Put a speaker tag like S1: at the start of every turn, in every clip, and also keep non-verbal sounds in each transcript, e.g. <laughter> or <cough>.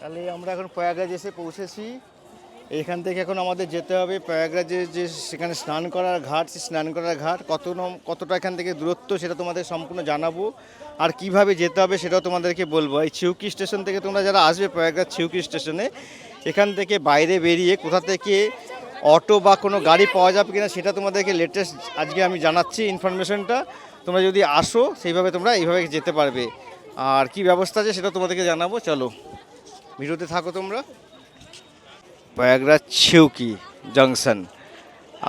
S1: তাহলে আমরা এখন প্রয়াগরাজ এসে পৌঁছেছি। এখান থেকে এখন আমাদের যেতে হবে প্রয়াগরাজে যে সেখানে স্নান করার ঘাট সে স্নান করার ঘাট। কত কতটা এখান থেকে দূরত্ব সেটা তোমাদের সম্পূর্ণ জানাব। আর কীভাবে যেতে হবে সেটাও তোমাদেরকে বলব। এই ছিউকি স্টেশন থেকে তোমরা যারা আসবে প্রয়াগরাজ ছিউকি স্টেশনে, এখান থেকে বাইরে বেরিয়ে কোথা থেকে অটো বা কোনো গাড়ি পাওয়া যাবে কিনা সেটা তোমাদেরকে লেটেস্ট আজকে আমি জানাচ্ছি ইনফরমেশনটা তোমরা যদি আসো, সেইভাবে তোমরা এইভাবে যেতে পারবে। আর কি ব্যবস্থা আছে সেটা তোমাদেরকে জানাব। চলো। ভিডিওতে থাকো তোমরা। প্রয়াগরাজ ছিউকি জংশন।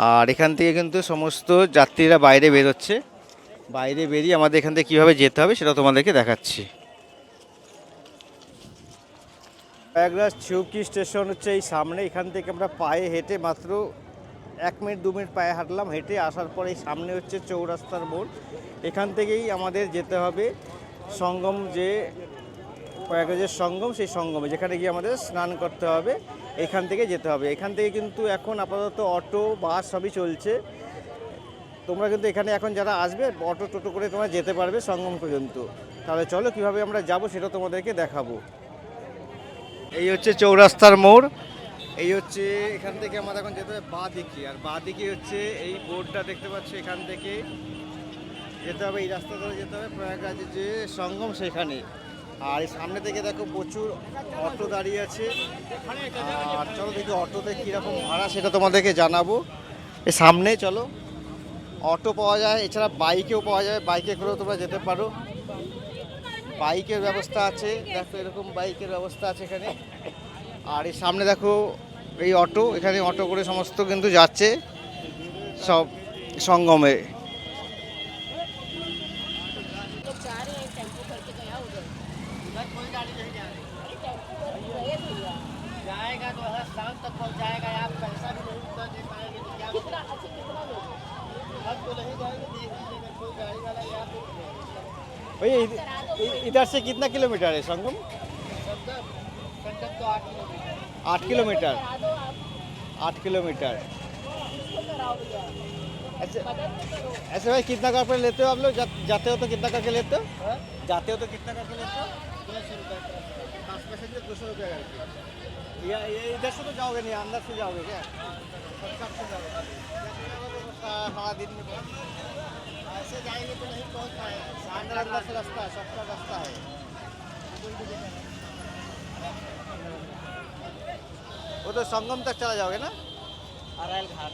S1: আর এখান থেকে কিন্তু সমস্ত যাত্রীরা বাইরে বেরোচ্ছে। বাইরে বেরিয়ে আমাদের এখান থেকে কীভাবে যেতে হবে সেটা তোমাদেরকে দেখাচ্ছি। প্রয়াগরাজ ছিউকি স্টেশন হচ্ছে এই সামনে। এখান থেকে আমরা পায়ে হেঁটে মাত্র এক মিনিট, দু মিনিট পায়ে হাঁটলাম। হেঁটে আসার পরে এই সামনে হচ্ছে চৌরাস্তার মোড়। এখান থেকেই আমাদের যেতে হবে। সঙ্গম যে প্রয়াগরাজের সঙ্গম, সেই সঙ্গমে যেখানে গিয়ে আমাদের স্নান করতে হবে, এখান থেকে যেতে হবে। এখান থেকে কিন্তু এখন আপাতত অটো, বাস সবই চলছে। তোমরা কিন্তু এখানে এখন যারা আসবে, অটো, টোটো করে তোমরা যেতে পারবে সঙ্গম পর্যন্ত। তাহলে চলো, কীভাবে আমরা যাব সেটা তোমাদেরকে দেখাবো। এই হচ্ছে চৌরাস্তার মোড়। এই হচ্ছে এখান থেকে আমাদের এখন যেতে হবে বাঁ দিকে আর বাঁ দিকে হচ্ছে এই বোর্ডটা দেখতে পাচ্ছ এখান থেকে। যেতে হবে, এই রাস্তা ধরে যেতে হবে প্রয়াগরাজের যে সঙ্গম সেখানে। আর এই সামনে থেকে দেখো প্রচুর অটো দাঁড়িয়ে আছে। আর চলো দেখি অটোতে কীরকম ভাড়া, সেটা তোমাদেরকে জানাব। এই সামনে চলো, অটো পাওয়া যায়, এছাড়া বাইকেও পাওয়া যায়, বাইকে করেও তোমরা যেতে পারো। বাইকের ব্যবস্থা আছে, দেখো এরকম বাইকের ব্যবস্থা আছে এখানে। আর এই সামনে দেখো এই অটো, এখানে অটো করে সমস্ত কিন্তু যাচ্ছে, সব সঙ্গমে।
S2: भैया
S1: इध- इधर से कितना किलोमीटर है संगम?
S3: तो आठ किलोमीटर।
S1: आठ किलोमीटर। ऐसे ऐसे भाई कितना करके लेते हो आप लोग? जा, जाते हो तो कितना करके लेते हो?
S3: हाँ?
S1: जाते हो तो कितना करके लेते हो?
S3: दो सौ रुपये का।
S1: पाँच पैसेंजर दो सौ रुपया करके या ये इधर से तो जाओगे नहीं अंदर से जाओगे क्या? सारा दिन में
S3: ऐसे जाएँगे तो नहीं पहुँच पाएगा
S1: रास्ता है रास्ता है। वो तो संगम तक चला जाओगे ना?
S3: अरैल घाट।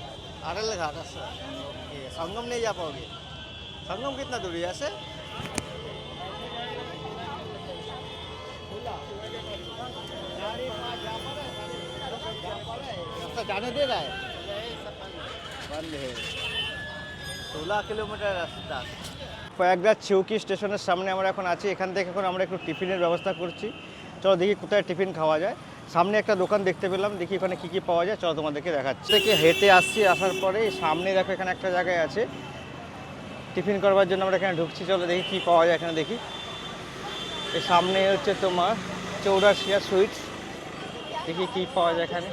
S1: अरल घाट अच्छा। ओके संगम नहीं जा पाओगे? संगम कितना दूर है यहाँ से? रास्ता जाने दे रहा है। बंद है। ষোলো কিলোমিটার রাস্তা। প্রয়াগরাজ চিউকি স্টেশনের সামনে আমরা এখন আছি। এখান থেকে এখন আমরা একটু টিফিনের ব্যবস্থা করছি। চলো দেখি কোথায় টিফিন খাওয়া যায়। সামনে একটা দোকান দেখতে পেলাম। দেখি ওখানে কী কী পাওয়া যায়। চলো তোমাদেরকে দেখাচ্ছি। থেকে হেঁটে আসছি, আসার পরে সামনে দেখো এখানে একটা জায়গায় আছে। টিফিন করবার জন্য আমরা এখানে ঢুকছি। চলো দেখি কী পাওয়া যায় এখানে দেখি। এই সামনে হচ্ছে তোমার চৌরাশিয়া সুইটস। দেখি কী পাওয়া যায় এখানে।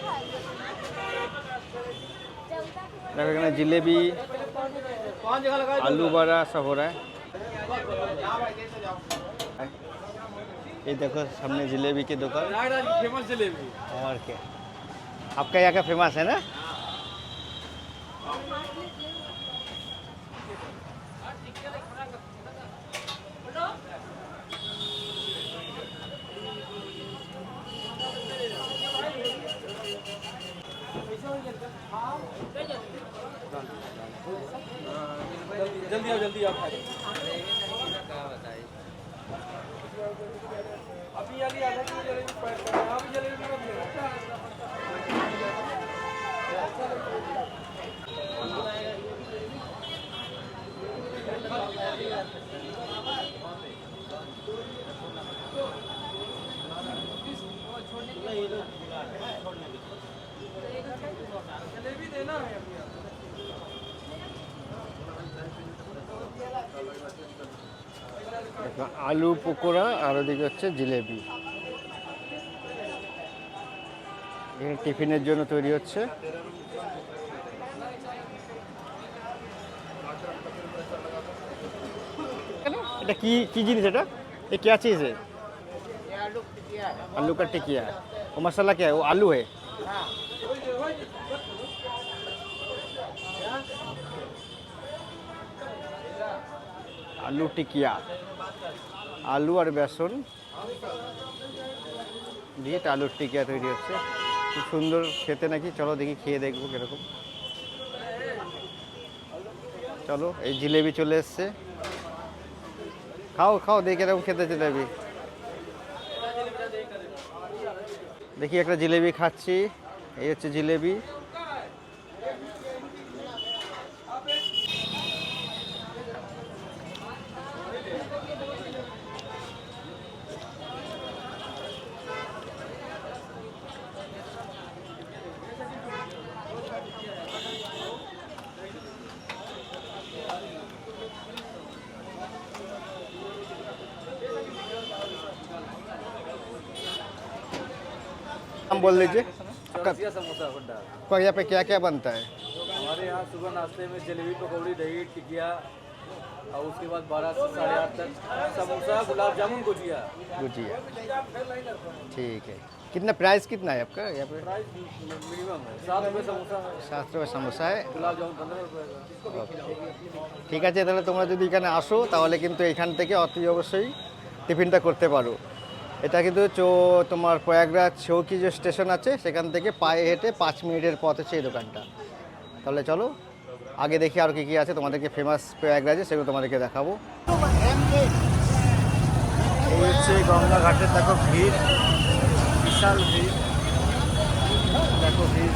S3: देखो जिलेबी,
S1: आलू बड़ा सब हो रहा है। ये देखो सामने जिलेबी की दुकान।
S3: फ़ेमस जिलेबी
S1: और क्या? आपका यहाँ का फ़ेमस है ना?
S3: जल्दी आओ जल्दी आओ अभी आधा किलो जलेबी पैक कर आप
S1: আলু পকোড়া আর ওদিকে হচ্ছে জিলেবি এখানে টিফিনের জন্য তৈরি হচ্ছে এটা কি কি জিনিস এটা এ क्या चीज़ है
S3: ये आलू टिकिया है
S1: आलू का टिकिया है वो मसाला क्या है वो आलू है
S3: हाँ
S1: আলু টিকিয়া আলু আর বেসন দিয়ে একটা আলুর টিকিয়া তৈরি হচ্ছে। খুব সুন্দর খেতে নাকি, চলো দেখি, খেয়ে দেখব কীরকম। চলো, এই জিলেবি চলে এসছে। খাও খাও, দেখি এরকম খেতে জিলেবি। দেখি একটা জিলেবি খাচ্ছি, এই হচ্ছে জিলেবি। नाम बोल दीजिए आपका
S4: चौरसिया समोसा भंडार
S1: आपका यहाँ पे क्या क्या बनता है
S4: हमारे यहाँ सुबह नाश्ते में जलेबी पकौड़ी दही टिकिया और उसके बाद बारह से साढ़े आठ तक समोसा गुलाब जामुन गुजिया
S1: गुजिया ठीक है कितना प्राइस कितना है आपका यहाँ पे
S4: प्राइस मिनिमम है सात रुपये समोसा है
S1: সাত রুপে সমোসা है
S4: गुलाब जामुन पंद्रह रुपये
S1: ঠিক আছে তাহলে তোমরা যদি এখানে আসো তাহলে কিন্তু এখান থেকে অতি অবশ্যই টিফিনটা করতে পারো এটা কিন্তু চো তোমার প্রয়াগরাজ চৌকি যে স্টেশন আছে, সেখান থেকে পায়ে হেঁটে পাঁচ মিনিটের পথ হচ্ছে এই দোকানটা। তাহলে চলো, আগে দেখি আর কী কী আছে, তোমাদেরকে ফেমাস প্রয়াগরাজে, সেগুলো তোমাদেরকে দেখাবো। এই হচ্ছে গঙ্গা ঘাটের, দেখো ভিড়, বিশাল ভিড়। দেখো ভিড়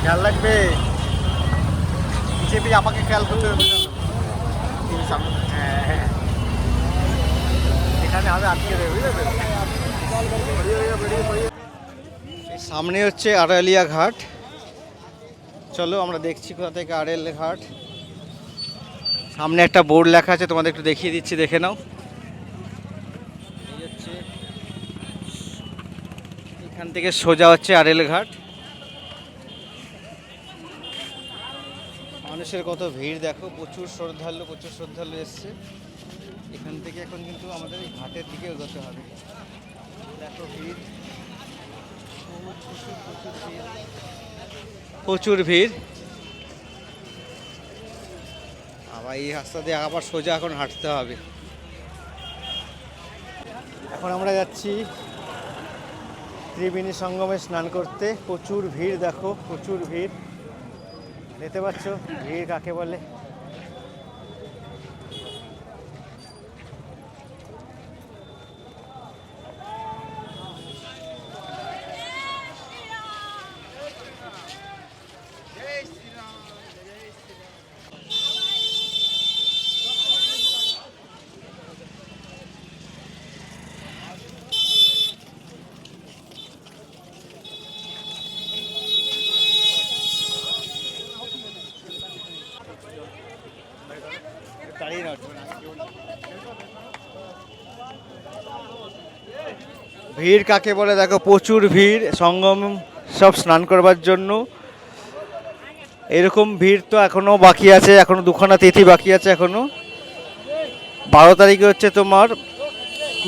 S1: খেয়াল পিছিয়ে পিছিয়ে আমাকে খেয়াল করতে হবে জানো? এই সামনে হ্যাঁ হ্যাঁ এখানে আটকে দেবে, বুঝলে তো? এই সামনে হচ্ছে আড়ালিয়া ঘাট। চলো আমরা দেখছি কোথা থেকে আড়েল ঘাট। সামনে একটা বোর্ড লেখা আছে, তোমাদের একটু দেখিয়ে দিচ্ছি, দেখে নাও। এখান থেকে সোজা হচ্ছে আড়েল ঘাট। মানুষের কত ভিড় দেখো, প্রচুর শ্রদ্ধালু প্রচুর শ্রদ্ধালু এসছে। এখান থেকে এখন কিন্তু আমাদের এই ঘাটের দিকে এগোতে হবে। দেখো ভিড়। প্রচুর ভিড়। আবার এই রাস্তা দিয়ে আবার সোজা এখন হাঁটতে হবে। এখন আমরা যাচ্ছি ত্রিবেণী সঙ্গমে স্নান করতে। প্রচুর ভিড় দেখো, প্রচুর ভিড়। দেখতে পাচ্ছ ভিড় কাকে বলে দাঁড়িয়ে না। ভিড় কাকে বলে? দেখো, প্রচুর ভিড়, সঙ্গম সব স্নান করবার জন্য। এরকম ভিড় তো এখনও বাকি আছে, এখনও দুখানা তিথি বাকি আছে এখনও। বারো তারিখে হচ্ছে তোমার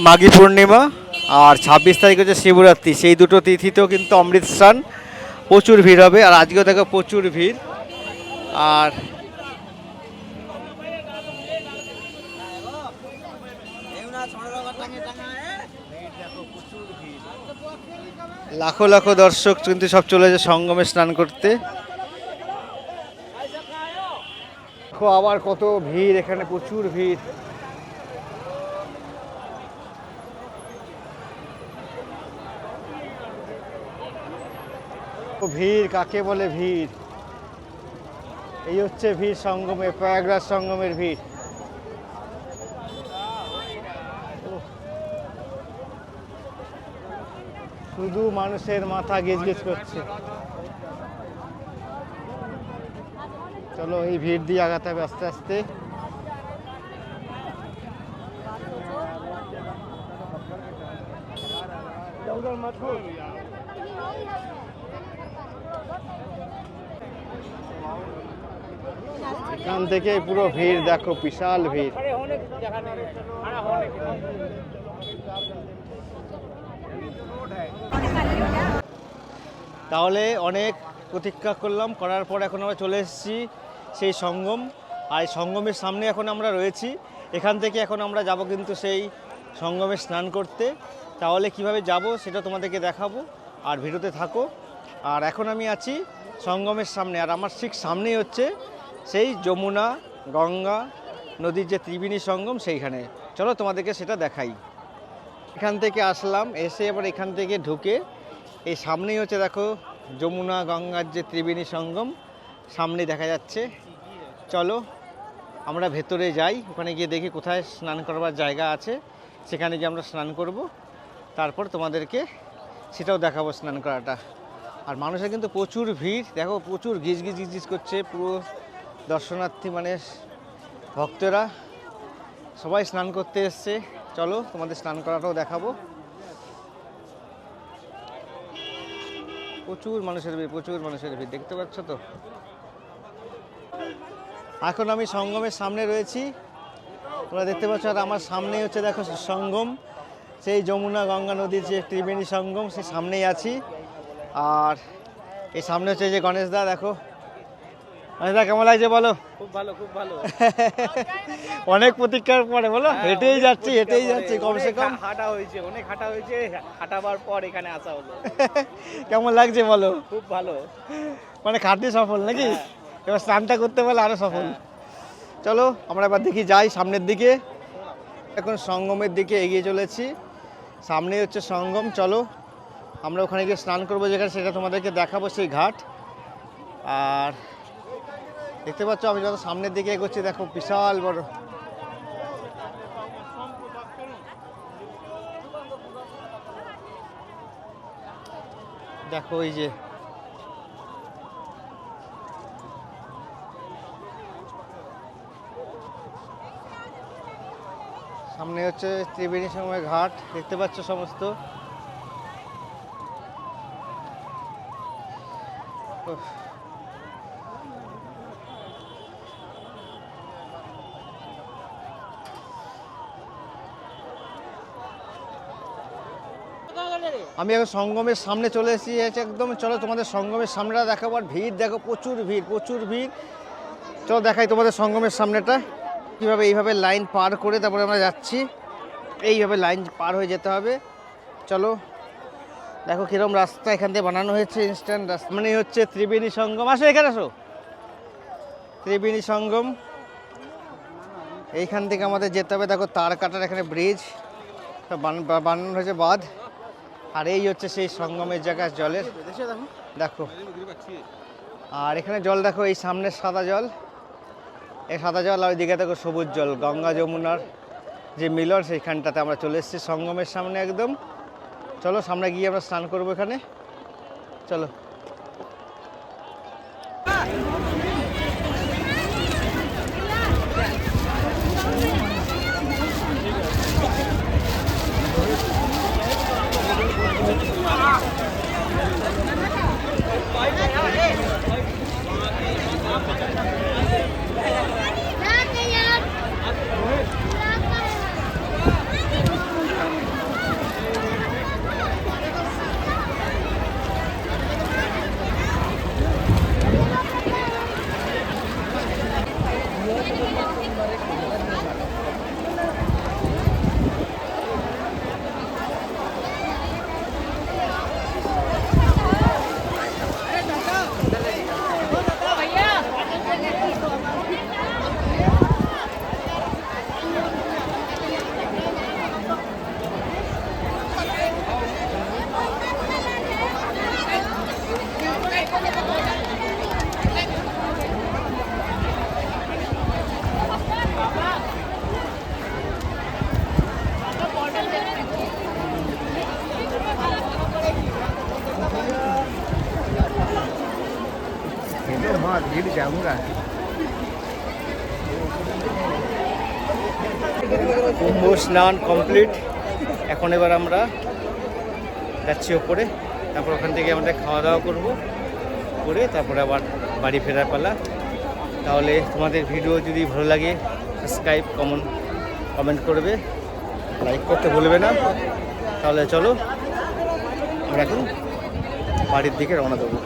S1: মাঘী পূর্ণিমা, আর ছাব্বিশ তারিখ হচ্ছে শিবরাত্রি। সেই দুটো তিথিতেও কিন্তু অমৃত স্নান প্রচুর ভিড় হবে। আর আজকেও দেখো প্রচুর ভিড়। আর লাখো লাখো দর্শক কিন্তু সব চলে যায় সঙ্গমে স্নান করতে। আবার কত ভিড়, এখানে প্রচুর ভিড়। ভিড়, কাকে বলে ভিড়? এই হচ্ছে ভিড় সঙ্গমে, প্রয়াগরাজ সঙ্গমের ভিড়। শুধু মানুষের মাথা গেজ গেজ করছে। চলো এই ভিড় দিয়ে আগাতে হবে আস্তে আস্তে। এখান থেকে পুরো ভিড়, দেখো, বিশাল ভিড়। তাহলে অনেক প্রতীক্ষা করলাম, করার পর এখন আমরা চলে এসেছি সেই সঙ্গম। আর সঙ্গমের সামনে এখন আমরা রয়েছি। এখান থেকে এখন আমরা যাব কিন্তু সেই সঙ্গমে স্নান করতে। তাহলে কীভাবে যাব সেটা তোমাদেরকে দেখাবো। আর ভিডিওতে থাকো। আর এখন আমি আছি সঙ্গমের সামনে। আর আমার ঠিক সামনেই হচ্ছে সেই যমুনা, গঙ্গা নদীর যে ত্রিবেণী সঙ্গম সেইখানে। চলো তোমাদেরকে সেটা দেখাই। এখান থেকে আসলাম, এসে এবার এখান থেকে ঢুকে এই সামনেই হচ্ছে দেখো যমুনা গঙ্গার যে ত্রিবেণী সঙ্গম, সামনে দেখা যাচ্ছে। চলো, আমরা ভেতরে যাই, ওখানে গিয়ে দেখি কোথায় স্নান করবার জায়গা আছে, সেখানে গিয়ে আমরা স্নান করব। তারপর তোমাদেরকে সেটাও দেখাবো স্নান করাটা। আর মানুষের কিন্তু প্রচুর ভিড়, দেখো প্রচুর গিজ গিজ গিজ করছে, পুরো দর্শনার্থী মানে ভক্তরা সবাই স্নান করতে এসছে। চলো, তোমাদের স্নান করাটাও দেখাবো। প্রচুর মানুষের ভিড়, প্রচুর মানুষের ভিড়, দেখতে পাচ্ছ তো? এখন আমি সঙ্গমের সামনে রয়েছি। তোমরা দেখতে পাচ্ছ আর আমার সামনেই হচ্ছে, দেখো সঙ্গম। সেই যমুনা গঙ্গা নদীর যে ত্রিবেণী সঙ্গম, সেই সামনেই আছি। আর এই সামনে হচ্ছে যে গণেশ দা, দেখো। দা কেমন লাগছে বলো?
S3: খুব ভালো খুব ভালো। <laughs>
S1: অনেক প্রতীক্ষার পরে বলো। হেঁটেই যাচ্ছি হেঁটেই যাচ্ছি কমসে কম।
S3: হাঁটা হয়েছে অনেক হাঁটা হয়েছে হাঁটাবার পর এখানে আসা হলো। <laughs>
S1: কেমন লাগছে বলো?
S3: খুব ভালো।
S1: মানে খাটনি সফল নাকি? এবার স্নানটা করতে পারলে আরও সফল। চলো আমরা এবার দেখি যাই সামনের দিকে। এখন সঙ্গমের দিকে এগিয়ে চলেছি। সামনে হচ্ছে সঙ্গম চলো। আমরা ওখানে গিয়ে স্নান করব যেখানে সেটা তোমাদেরকে দেখাবো সেই ঘাট। আর দেখতে পাচ্ছ, আমি যত সামনের দিকে এগোচ্ছি, দেখো বিশাল বড় দেখো এই যে, সামনে হচ্ছে ত্রিবেণী সময় ঘাট, দেখতে পাচ্ছ সমস্ত উফ। আমি এখন সঙ্গমের সামনে চলে এসেছি এসে একদম, চলো তোমাদের সঙ্গমের সামনেটা দেখাবো আর ভিড় দেখো, প্রচুর ভিড় প্রচুর ভিড়। চলো দেখাই তোমাদের সঙ্গমের সামনেটা, কীভাবে এইভাবে লাইন পার করে তারপরে আমরা যাচ্ছি। এইভাবে লাইন পার হয়ে যেতে হবে। চলো, দেখো কিরম রাস্তা এখান থেকে বানানো হয়েছে ইনস্ট্যান্ট রাস্তা। মানে হচ্ছে ত্রিবেণী সঙ্গম। আসো এখানে আসো। ত্রিবেণী সঙ্গম। এইখান থেকে আমাদের যেতে হবে, দেখো তার কাটার এখানে ব্রিজ বানানো হয়েছে বাঁধ। আর এই হচ্ছে সেই সঙ্গমের জায়গা জলের। দেখো। আর এখানে জল দেখো, এই সামনের সাদা জল। এই সাদা জল, আর ওইদিকে দেখো সবুজ জল, গঙ্গা যমুনার যে মিলন, সেইখানটাতে আমরা চলে এসেছি সঙ্গমের সামনে একদম। চলো, সামনে গিয়ে আমরা স্নান করব এখানে। চলো। কুম্ভ স্নান কমপ্লিট। এখন এবার আমরা যাচ্ছি ওপরে। তারপর ওখান থেকে আমরা খাওয়া দাওয়া করব, করে তারপরে আবার বাড়ি ফেরার পালা। তাহলে তোমাদের ভিডিও যদি ভালো লাগে সাবস্ক্রাইব কমন কমেন্ট করবে। লাইক করতে ভুলবে না। তাহলে চলো, আমরা এখন বাড়ির দিকে রওনা দেবো।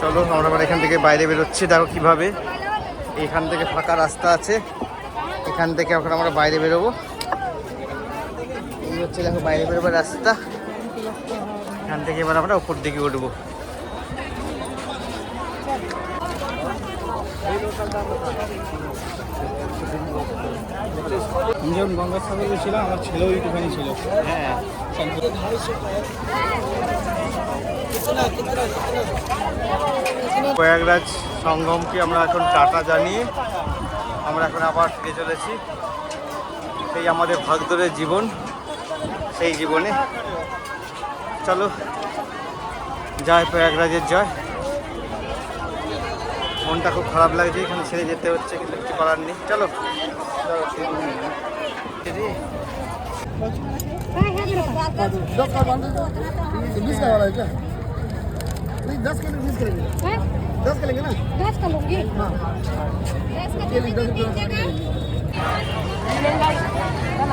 S1: চলো, আমরা আবার এখান থেকে বাইরে বেরোচ্ছি। দেখো কীভাবে এখান থেকে ফাঁকা রাস্তা আছে। এখান থেকে এখন আমরা বাইরে বেরোবো। এই হচ্ছে দেখো বাইরে বেরোবার রাস্তা। এখান থেকে এবার আমরা উপর দিকে উঠবো।
S5: আমি যখন গঙ্গাসাগরে ছিলাম আমার ছেলেও একটুখানি ছিল।
S1: হ্যাঁ। প্রয়াগরাজ সঙ্গমকে আমরা এখন টাটা জানিয়ে আমরা এখন আবার ফিরে চলেছি। সেই আমাদের ভাগদরের জীবন সেই জীবনে। চলো যায় প্রয়াগরাজের জয়। মনটা খুব খারাপ লাগছে এখানে ছেড়ে যেতে হচ্ছে কিন্তু কিছু করার নেই। চলো।
S5: হ্যাঁ, হ্যাঁ, হ্যাঁ। চলো नहीं दस के लिए करेंगे। दस लेंगे ना?
S2: दस का लूँगी।
S5: हाँ।
S2: दस का